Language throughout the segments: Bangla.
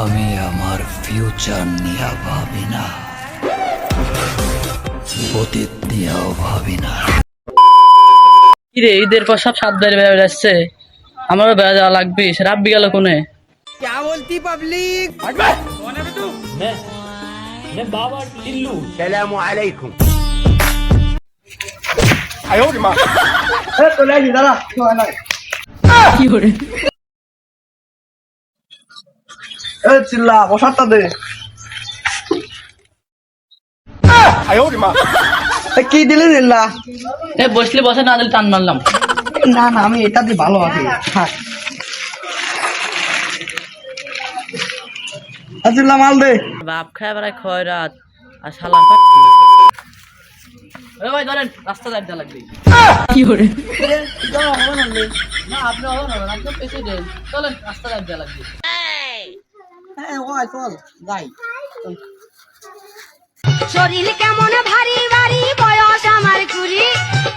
আমি আমার ফিউচার নিয়ে ভাবি না। অতীত নিয়েও ভাবি না। কিরে ঈদের পর সব সাত বাইরে বেড়ে যাচ্ছে আমারও বেড়ে যাওয়া লাগবে সে রাব্বি গেল কোনে? কি করে? এ চিল্লা বসারটা দে। কি দিলি চিল্লা? এ বসলে বসে না দিলে টান মারলাম। না না আমি এটা দিয়ে ভালো আছি। থাক। চিল্লা মাল দে। বাপ খায় বেড়ায় খয় রাত আর পাচ্ছি ভাই ধরেন রাস্তা লাগবে। কি করে? না আপনি হবে না একদম পেছে দেন। চলেন রাস্তা লাগবে। হ্যাঁ ওই চল যাই শরীর কেমন ভারী ভারী বয়স আমার কুড়ি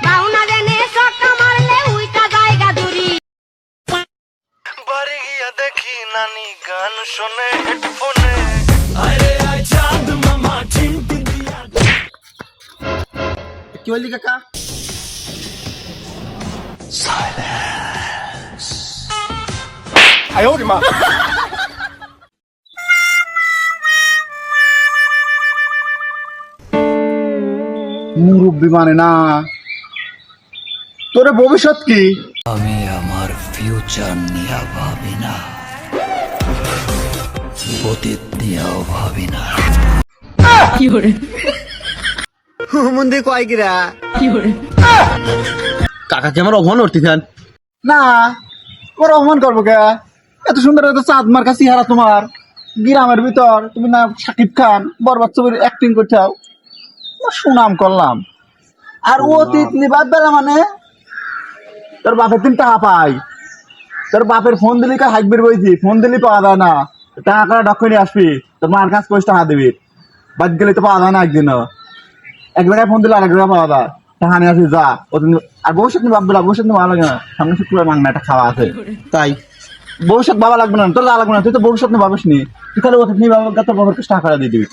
বাউনা দেনে সক্কা মারলে উইটা জায়গা দূরি। বাড়ি গিয়া দেখি নানি গান শোনে হেডফোনে কি বললি কাকা? মুরব্বী মানে না। তোর ভবিষ্যৎ কি? আমি আমার ফিউচার নিয়ে ভাবি না। অতীত নিয়েও ভাবি না। কি করে? মন্দির কয় গিরা কি করে? কাকাকে আমার অভান উঠতেছেন না ওর অপমান করব কে? এত সুন্দর এত চাঁদ মার কাছে হারা তোমার। গ্রামের ভিতর তুমি না সাকিব খান বরবাদ ছবির অ্যাক্টিং করছাও সুনাম করলাম। আর ও তিতলি বাদ বেলা মানে তোর বাপের দিন টাকা পাই। তোর বাপের ফোন দিলি কার হাইকবির বইছি ফোন দিলি পাওয়া যায় না। টাকা করে আসবি তোর মার কাছ কইস টাকা দিবি। বাদ গেলে তো পাওয়া যায় না একদিনও। এক জায়গায় ফোন দিলে আরেক জায়গায় পাওয়া যায়। টাকা নিয়ে আসবি যা। ও তুমি আর ভবিষ্যৎ নিয়ে ভাববে না ভবিষ্যৎ নিয়ে ভালো লাগে না। সামনে শুক্রবার মাংনা একটা খাওয়া আছে। তাই। ভবিষ্যৎ বাবা লাগবে না তোর লাগবে না তুই তো ভবিষ্যৎ নিয়ে ভাবিস নি তুই তাহলে অতীত নিয়ে বাবা তোর বাবার কাছে টাকা করে দিয়ে দিবি